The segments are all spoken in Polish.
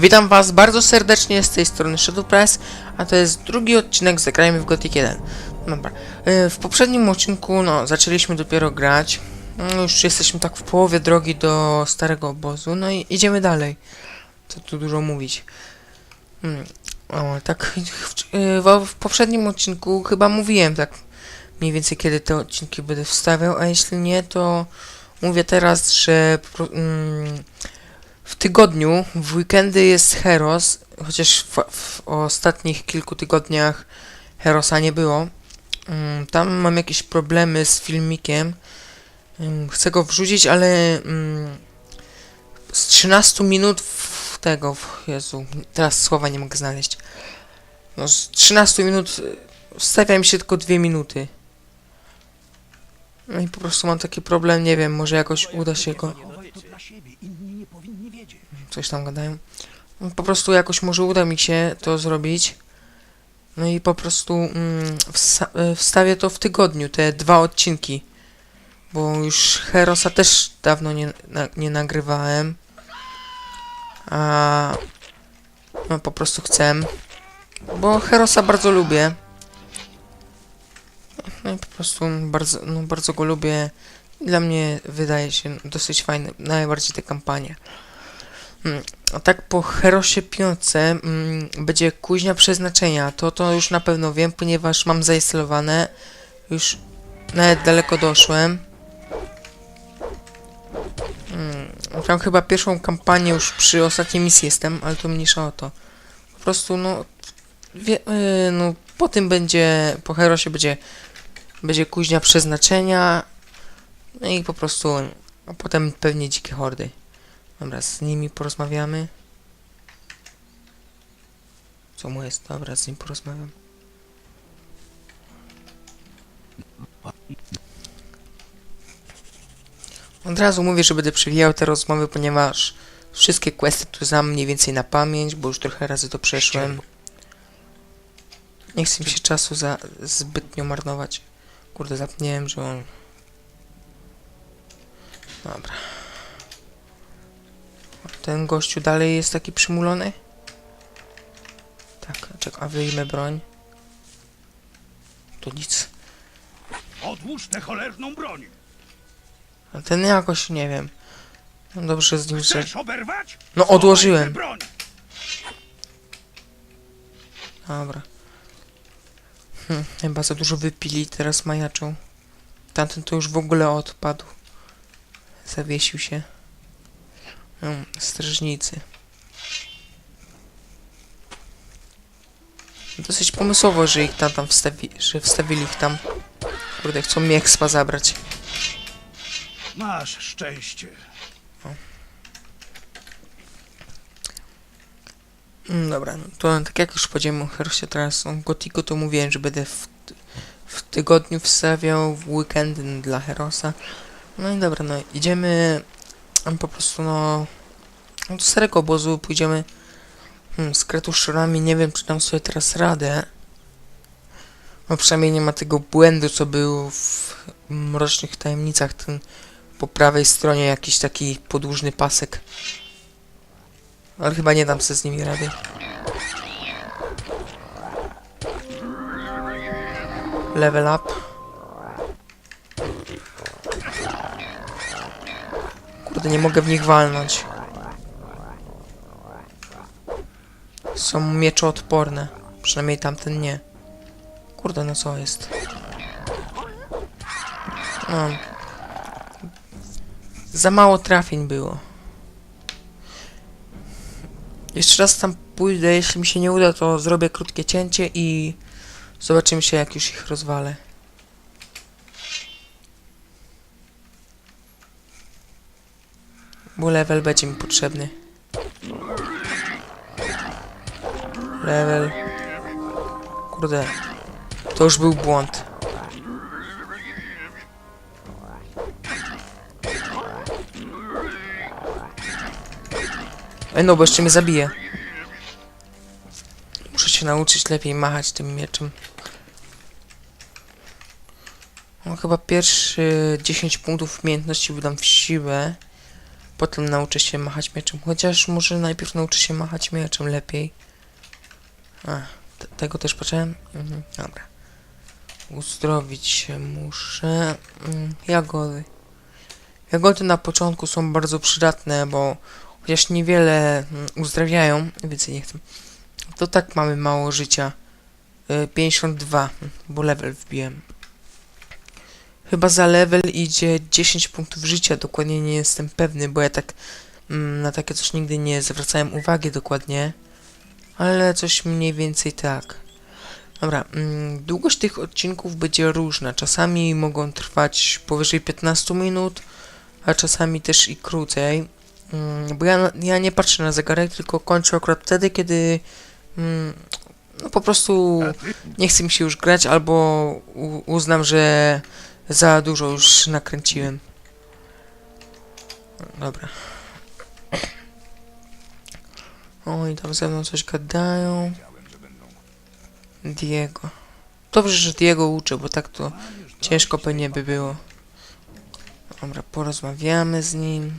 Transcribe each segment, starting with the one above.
Witam was bardzo serdecznie z tej strony Shadow Press, a to jest drugi odcinek Zagrajmy w Gothic 1. Dobra, y, w poprzednim odcinku, no, zaczęliśmy dopiero grać. No, już jesteśmy tak w połowie drogi do starego obozu, no i idziemy dalej. Co tu dużo mówić. Hmm. O, tak, w, y, w, poprzednim odcinku chyba mówiłem tak mniej więcej kiedy te odcinki będę wstawiał, a jeśli nie, to mówię teraz, że mm, w tygodniu, w weekendy jest Heros, chociaż w, w ostatnich kilku tygodniach Herosa nie było. Mm, Tam mam jakieś problemy z filmikiem. Ym, Chcę go wrzucić, ale mm, z 13 minut w tego, w Jezu, teraz słowa nie mogę znaleźć. No z 13 minut y, wstawia mi się tylko 2 minuty. No i po prostu mam taki problem, nie wiem, może jakoś uda się go coś tam gadają. Po prostu jakoś może uda mi się to zrobić. No i po prostu mm, e, wstawię to w tygodniu, te dwa odcinki. Bo już Herosa też dawno nie, nie nagrywałem. A no po prostu chcę. Bo Herosa bardzo lubię. No i po prostu bardzo, no, bardzo go lubię. Dla mnie wydaje się dosyć fajny, najbardziej te kampanie. Mm, A tak po Herosie 5 mm, będzie kuźnia przeznaczenia. To to już na pewno wiem, ponieważ mam zainstalowane. Już nawet daleko doszłem. Mm, Tam chyba pierwszą kampanię już przy ostatniej misji jestem, ale to mniejsza o to. Po prostu no, wie, yy, no po tym będzie, po Herosie będzie, będzie kuźnia przeznaczenia. No i po prostu, a potem pewnie dzikie hordy. Dobra, z nimi porozmawiamy. Co mu jest? Dobra, z nim porozmawiam. Od razu mówię, że będę przewijał te rozmowy, ponieważ wszystkie questy tu znam mniej więcej na pamięć, bo już trochę razy to przeszłem. Nie chcę mi się czasu za zbytnio marnować. Kurde, zapomniałem, że on... Dobra. Ten gościu dalej jest taki przymulony? Tak, czekaj, a wyjmę broń. To nic. Odłóż tę cholerną broń! A ten jakoś, nie wiem. No dobrze z nim, że... Chcesz oberwać? No Schowaj odłożyłem. broń! Dobra. Hm, chyba za dużo wypili, teraz majaczą. Tamten to już w ogóle odpadł. Zawiesił się. Hmm, strażnicy. Dosyć pomysłowo, że ich tam, tam wstawi, że wstawili ich tam. Kurde, chcą mi expa zabrać. Masz szczęście. Mm, dobra, no to tak jak już powiedziałem o teraz o Gotiku, to mówiłem, że będę w, w tygodniu wstawiał w weekend dla Herosa. No i dobra, no idziemy po prostu no do starego obozu, pójdziemy hmm, z kratuszczurami, nie wiem czy dam sobie teraz radę. No przynajmniej nie ma tego błędu, co był w Mrocznych Tajemnicach, ten po prawej stronie jakiś taki podłużny pasek. Ale chyba nie dam sobie z nimi rady. Level up. Kurde, nie mogę w nich walnąć. Są mieczoodporne. Przynajmniej tamten nie. Kurde, no co jest? No. Za mało trafień było. Jeszcze raz tam pójdę, jeśli mi się nie uda, to zrobię krótkie cięcie i zobaczymy się, jak już ich rozwalę. Bo level będzie mi potrzebny. Level. Kurde. To już był błąd. Ej, no, bo jeszcze mnie zabije. Muszę się nauczyć lepiej machać tym mieczem. No, chyba pierwszy 10 punktów umiejętności wydam w siłę. Potem nauczę się machać mieczem. Chociaż może najpierw nauczę się machać mieczem lepiej. A, te- tego też patrzyłem? Mhm, dobra. Uzdrowić się muszę. Mm, jagody. Jagody na początku są bardzo przydatne, bo chociaż niewiele mm, uzdrawiają, więcej nie chcę. To tak mamy mało życia. Y, 52, mm, bo level wbiłem. Chyba za level idzie 10 punktów życia, dokładnie nie jestem pewny, bo ja tak mm, na takie coś nigdy nie zwracałem uwagi dokładnie. Ale coś mniej więcej tak. Dobra, mm, długość tych odcinków będzie różna. Czasami mogą trwać powyżej 15 minut, a czasami też i krócej. Mm, bo ja, ja nie patrzę na zegarek, tylko kończę akurat wtedy, kiedy mm, no po prostu nie chce mi się już grać, albo uznam, że za dużo już nakręciłem. Dobra. Oj, tam ze mną coś gadają. Diego. Dobrze, że Diego uczę, bo tak to ciężko pewnie by było. Dobra, porozmawiamy z nim.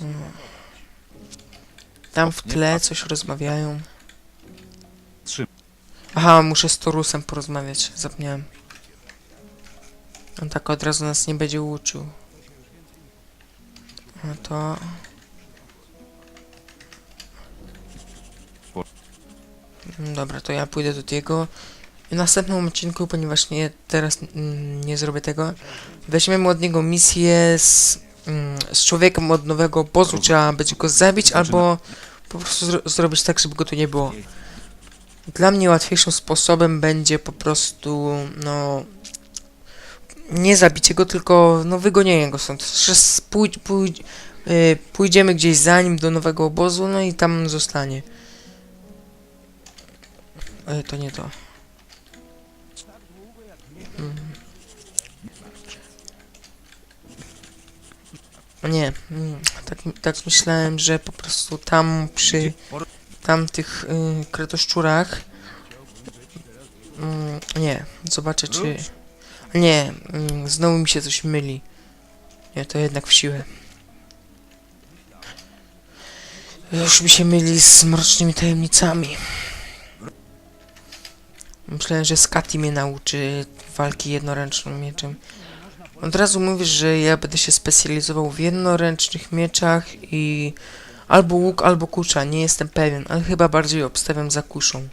Mm. Tam w tle coś rozmawiają. Aha, muszę z Torusem porozmawiać, zapomniałem. On tak od razu nas nie będzie uczył. No to... Mm, Dobra, to ja pójdę do Diego. W następnym odcinku, ponieważ nie, teraz mm, nie zrobię tego, weźmiemy od niego misję z, mm, z człowiekiem od nowego obozu. Trzeba będzie go zabić, albo po prostu zro zrobić tak, żeby go tu nie było. Dla mnie łatwiejszym sposobem będzie po prostu, no... Nie zabicie go, tylko no wygonienie go stąd. Pójdź, pójdź, y, pójdziemy gdzieś za nim do nowego obozu, no i tam zostanie. Ej, to nie to. Mm. Nie, mm, tak, tak myślałem, że po prostu tam przy tamtych y, kretoszczurach. Mm, nie, zobaczę czy. Nie, mm, znowu mi się coś myli. Nie, to jednak w siłę. Już mi się myli z mrocznymi tajemnicami. Myślałem, że Skati mnie nauczy walki jednoręcznym mieczem. Od razu mówisz, że ja będę się specjalizował w jednoręcznych mieczach i albo łuk, albo kusza. Nie jestem pewien, ale chyba bardziej obstawiam za kuszą.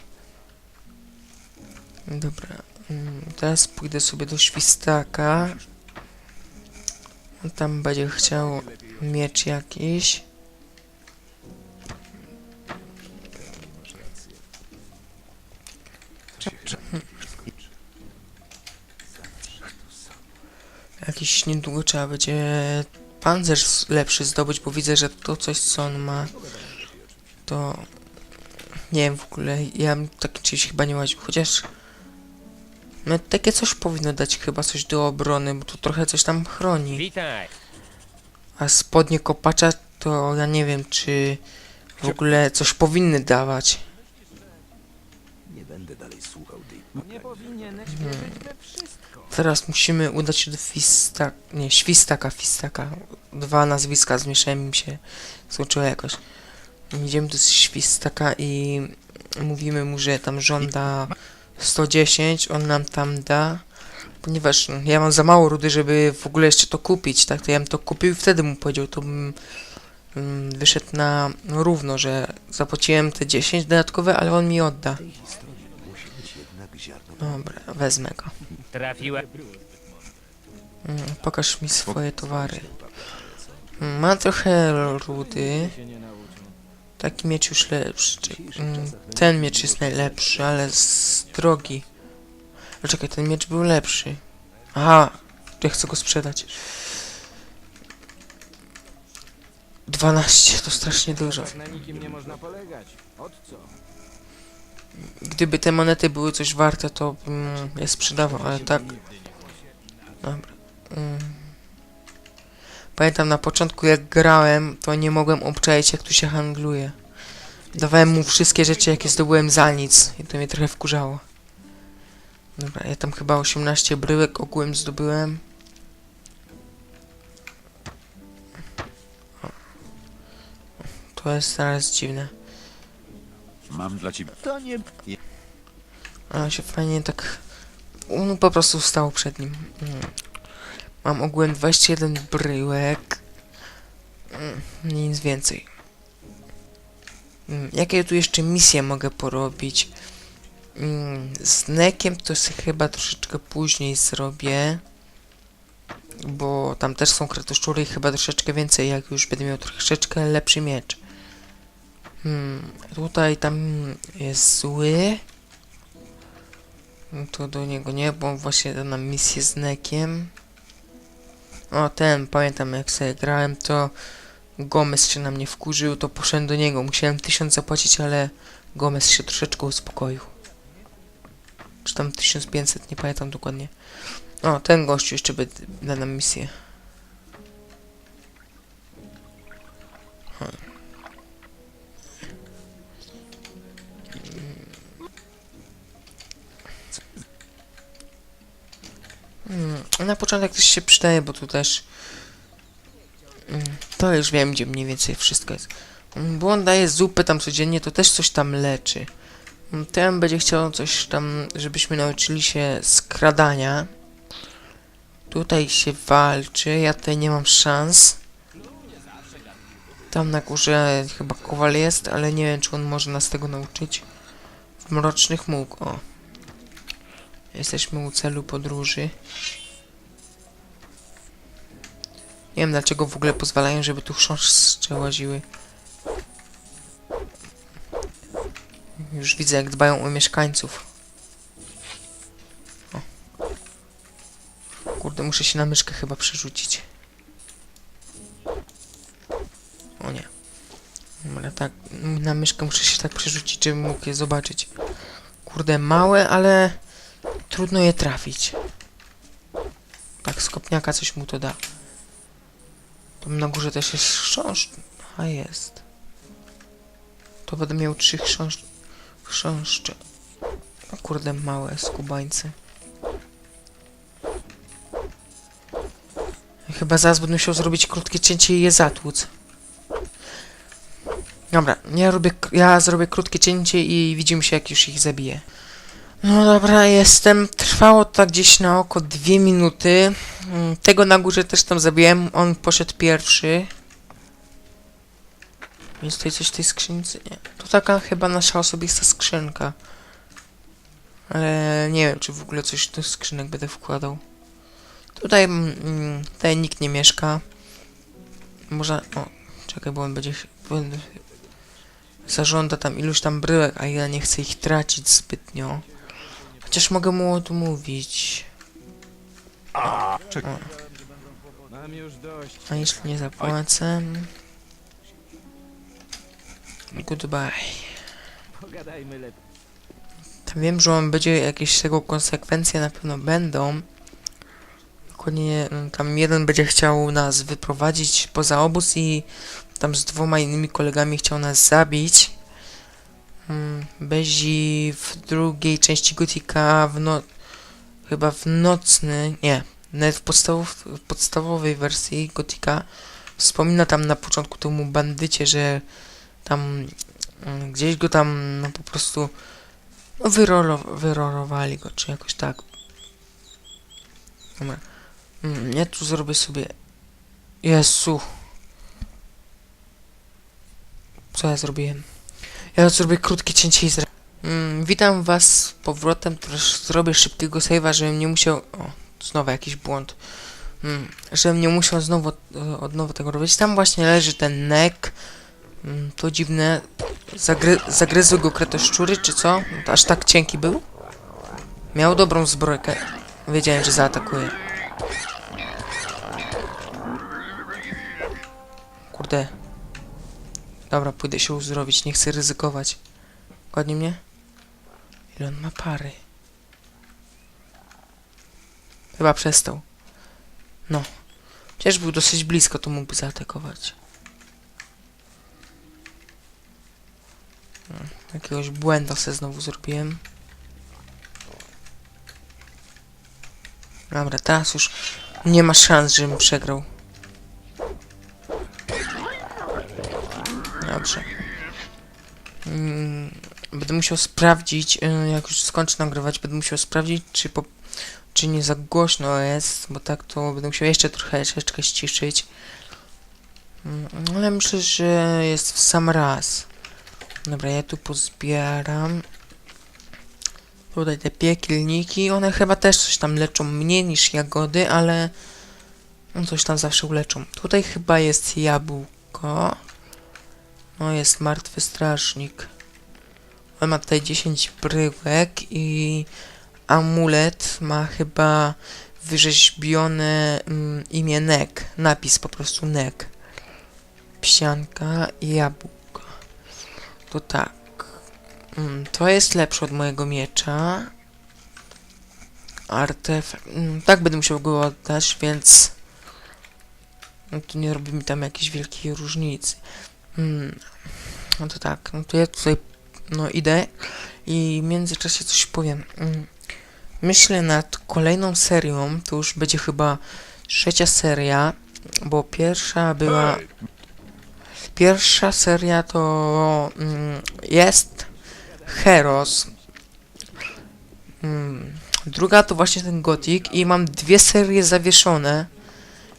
Dobra. mm, Teraz pójdę sobie do świstaka. Tam będzie chciał miecz jakiś. Jakiś niedługo trzeba będzie pancerz lepszy zdobyć, bo widzę, że to coś co on ma to nie wiem w ogóle, ja bym taki czymś chyba nie łaził, chociaż no takie coś powinno dać chyba coś do obrony, bo to trochę coś tam chroni. Witaj. A spodnie kopacza to ja nie wiem, czy w ogóle coś powinny dawać. Nie powinieneś wierzyć we wszystko. Teraz musimy udać się do Fistak... Nie, Świstaka, Fistaka. Dwa nazwiska zmieszałem mi się, złączyło jakoś. Idziemy do Świstaka i mówimy mu, że tam żąda 110, on nam tam da. Ponieważ no, ja mam za mało rudy, żeby w ogóle jeszcze to kupić, tak? To ja bym to kupił i wtedy mu powiedział, to bym mm, wyszedł na no, równo, że zapłaciłem te 10 dodatkowe, ale on mi odda. Dobra, wezmę go. Trafiłem. Mm, Pokaż mi swoje towary. Mm, Ma trochę rudy. Taki miecz już lepszy. Czy- mm, Ten miecz jest najlepszy, ale z drogi. Ale czekaj, ten miecz był lepszy. Aha, ja chcę go sprzedać. 12 to strasznie dużo. Na nikim nie można polegać. Od co? Gdyby te monety były coś warte, to bym je sprzedawał, ale tak... Dobra. Mm. Pamiętam na początku jak grałem, to nie mogłem obczaić jak tu się handluje. Dawałem mu wszystkie rzeczy jakie zdobyłem za nic i to mnie trochę wkurzało. Dobra, ja tam chyba 18 bryłek ogółem zdobyłem. To jest teraz dziwne. Mam dla ciebie. To nie... Ale się fajnie tak... On po prostu stał przed nim. Mm. Mam ogółem 21 bryłek. Mm, Nic więcej. Mm, Jakie tu jeszcze misje mogę porobić? Mm, Z nekiem to sobie chyba troszeczkę później zrobię. Bo tam też są kretoszczury i chyba troszeczkę więcej, jak już będę miał troszeczkę lepszy miecz. Hmm, tutaj tam jest zły. No To do niego nie, bo on właśnie dał nam misję z Nekiem. O, ten, pamiętam jak sobie grałem, to Gomez się na mnie wkurzył, to poszedłem do niego. Musiałem tysiąc zapłacić, ale Gomez się troszeczkę uspokoił. Czy tam 1500, nie pamiętam dokładnie. O, ten gościu jeszcze by da nam misję. Mm, Na początek też się przydaje, bo tu też mm, to już wiem, gdzie mniej więcej wszystko jest. Mm, Bo on daje zupę tam codziennie, to też coś tam leczy. Ten będzie chciał coś tam, żebyśmy nauczyli się skradania. Tutaj się walczy, ja tutaj nie mam szans. Tam na górze chyba kowal jest, ale nie wiem, czy on może nas tego nauczyć. W mrocznych mógł, o. Jesteśmy u celu podróży. Nie wiem dlaczego w ogóle pozwalają, żeby tu chrząszcze łaziły. Już widzę jak dbają o mieszkańców. O. Kurde, muszę się na myszkę chyba przerzucić. O nie. Dobra, tak, na myszkę muszę się tak przerzucić, żebym mógł je zobaczyć. Kurde, małe, ale trudno je trafić. Tak, z kopniaka coś mu to da. Tam na górze też jest chrząszcz. A jest. To będę miał trzy chrząszcze. Chrząszcze. Kurde, małe skubańce. Chyba zaraz będę musiał zrobić krótkie cięcie i je zatłuc. Dobra, ja robię, ja zrobię krótkie cięcie i widzimy się jak już ich zabiję. No dobra, jestem. Trwało to tak gdzieś na oko dwie minuty. Mm, Tego na górze też tam zabiłem. On poszedł pierwszy. Jest tutaj coś w tej skrzynce? Nie. To taka chyba nasza osobista skrzynka. Ale nie wiem, czy w ogóle coś do skrzynek będę wkładał. Tutaj, mm, tutaj nikt nie mieszka. Może... O, czekaj, bo on będzie... Zażąda tam iluś tam bryłek, a ja nie chcę ich tracić zbytnio. Chociaż mogę mu odmówić. Czekaj. Mam już dość. A jeśli nie zapłacę... Goodbye. Pogadajmy lepiej. Tam wiem, że on będzie jakieś tego konsekwencje na pewno będą. Dokładnie mm, tam jeden będzie chciał nas wyprowadzić poza obóz i tam z dwoma innymi kolegami chciał nas zabić. Mm, Bezi w drugiej części Gotika w no... chyba w nocny, nie, nawet w, podstawow, w podstawowej wersji Gotika wspomina tam na początku temu bandycie, że tam mm, gdzieś go tam no po prostu no wyrolo, wyrolowali go, czy jakoś tak. Dobra. Mm, Ja tu zrobię sobie... Jezu. Co ja zrobiłem? Ja zrobię krótkie cięcie i. Mm, witam was z powrotem. Też zrobię szybkiego save'a, żebym nie musiał... O, znowu jakiś błąd. Mm, żebym nie musiał znowu od nowa tego robić. Tam właśnie leży ten neck. Mm, to dziwne. Zagry zagryzły go kretoszczury, czy co? To aż tak cienki był? Miał dobrą zbrojkę. Wiedziałem, że zaatakuje. Kurde. Dobra, pójdę się uzdrowić, nie chcę ryzykować. Dokładnie mnie? Ile on ma pary? Chyba przestał. No. Chociaż był dosyć blisko, to mógłby zaatakować. Jakiegoś błęda se znowu zrobiłem. Dobra, teraz już nie ma szans, żebym przegrał. Mm, będę musiał sprawdzić, y, jak już skończę nagrywać, będę musiał sprawdzić, czy po, czy nie za głośno jest, bo tak to będę musiał jeszcze trochę troszeczkę ściszyć. Mm, Ale myślę, że jest w sam raz. Dobra, ja tu pozbieram. Tutaj te piekielniki, one chyba też coś tam leczą mniej niż jagody, ale no coś tam zawsze uleczą. Tutaj chyba jest jabłko. No jest martwy strażnik. On ma tutaj 10 bryłek i amulet ma chyba wyrzeźbione mm, imię Nek. Napis po prostu Nek. Psianka i jabłko. To tak. Mm, to jest lepsze od mojego miecza. Artefakt. Mm, tak będę musiał go oddać, więc. No to nie robi mi tam jakiejś wielkiej różnicy. Mm, no to tak, no to ja tutaj no idę i w międzyczasie coś powiem. Mm, myślę nad kolejną serią, to już będzie chyba trzecia seria, bo pierwsza była... Pierwsza seria to mm, jest Heros. Mm, druga to właśnie ten Gothic i mam dwie serie zawieszone.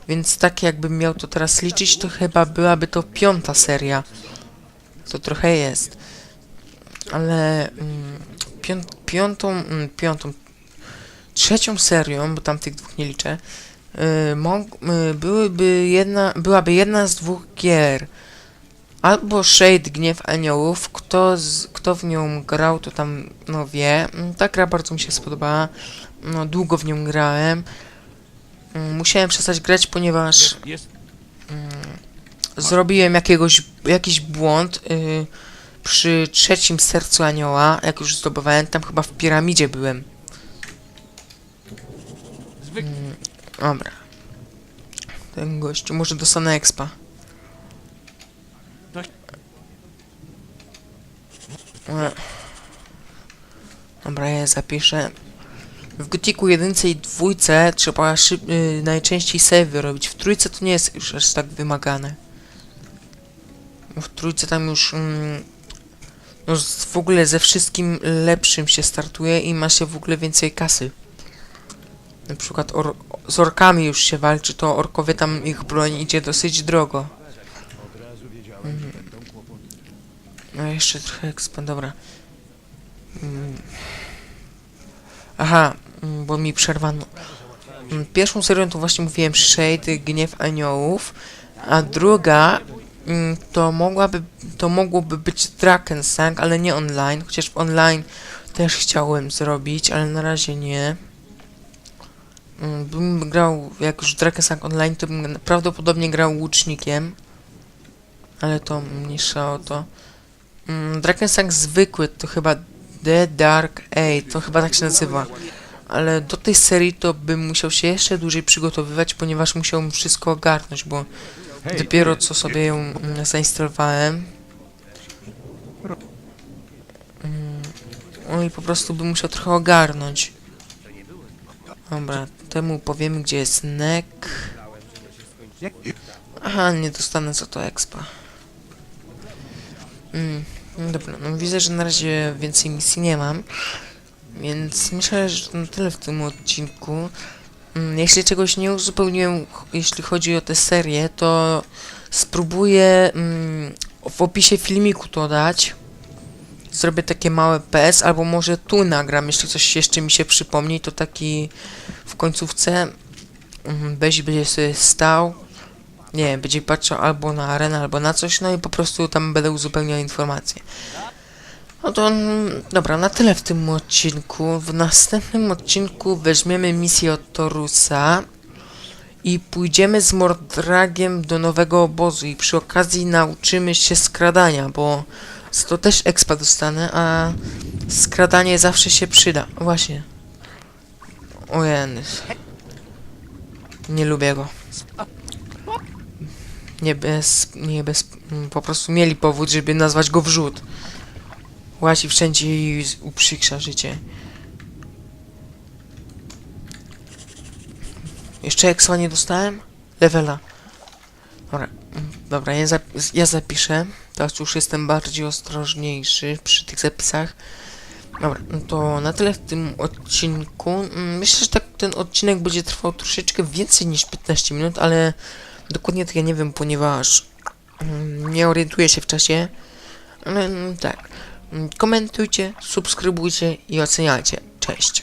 Więc tak jakbym miał to teraz liczyć, to chyba byłaby to piąta seria. To trochę jest. Ale mm, pią piątą, mm, piątą, trzecią serią, bo tam tych dwóch nie liczę, y, y, byłyby jedna, byłaby jedna z dwóch gier. Albo Shade Gniew Aniołów, kto, z, kto w nią grał, to tam no wie. Mm, Ta gra bardzo mi się spodobała. No, długo w nią grałem. Mm, Musiałem przestać grać, ponieważ Jest. zrobiłem jakiegoś, jakiś błąd y, przy trzecim sercu anioła, jak już zdobywałem, tam chyba w piramidzie byłem. Mm, dobra. Ten gościu, może dostanę expa. E. Dobra, ja zapiszę. W Gotiku jedynce i dwójce trzeba szyb, y, najczęściej save robić. W trójce to nie jest już aż tak wymagane. W trójce tam już mm, no w ogóle ze wszystkim lepszym się startuje i ma się w ogóle więcej kasy. Na przykład or, z orkami już się walczy, to orkowie tam ich broń idzie dosyć drogo. Mhm. No jeszcze trochę ekspa, dobra. Mm. Aha, mm, bo mi przerwano. Mm, Pierwszą serią to właśnie mówiłem Shade, Gniew Aniołów, a druga mm, to mogłaby, to mogłoby być Drakensang, ale nie online, chociaż online też chciałem zrobić, ale na razie nie. Mm, Bym grał, jak już Drakensang online, to bym prawdopodobnie grał łucznikiem, ale to mniejsza o to. Mm, Drakensang zwykły to chyba The Dark Age, to chyba tak się nazywa. Ale do tej serii to bym musiał się jeszcze dłużej przygotowywać, ponieważ musiałbym wszystko ogarnąć, bo dopiero co sobie ją mm, zainstalowałem. Mm, No i po prostu bym musiał trochę ogarnąć. Dobra, temu powiemy gdzie jest Nek. Aha, nie dostanę za to expa. Mm, dobra, no widzę, że na razie więcej misji nie mam. Więc myślę, że to na tyle w tym odcinku. Mm, Jeśli czegoś nie uzupełniłem, jeśli chodzi o tę serię, to spróbuję mm, w opisie filmiku to dać. Zrobię takie małe PS, albo może tu nagram, jeśli coś jeszcze mi się przypomni, to taki w końcówce mm, Bezi będzie sobie stał, nie będzie patrzył albo na arenę, albo na coś, no i po prostu tam będę uzupełniał informacje. No to mm, dobra, na tyle w tym odcinku. W następnym odcinku weźmiemy misję od Torusa i pójdziemy z Mordragiem do nowego obozu i przy okazji nauczymy się skradania, bo to też expa dostanę, a skradanie zawsze się przyda. Właśnie. Ojen. Nie lubię go. Nie bez, nie bez, po prostu mieli powód, żeby nazwać go wrzód. Łazi wszędzie i uprzykrza życie. Jeszcze eksła nie dostałem? Levela. Dobra. mm, Dobra, ja, zap- ja zapiszę. Teraz już jestem bardziej ostrożniejszy przy tych zapisach. Dobra, no to na tyle w tym odcinku. Mm, Myślę, że tak ten odcinek będzie trwał troszeczkę więcej niż 15 minut, ale dokładnie tak ja nie wiem, ponieważ mm, nie orientuję się w czasie. Ale tak. Komentujcie, subskrybujcie i oceniajcie. Cześć.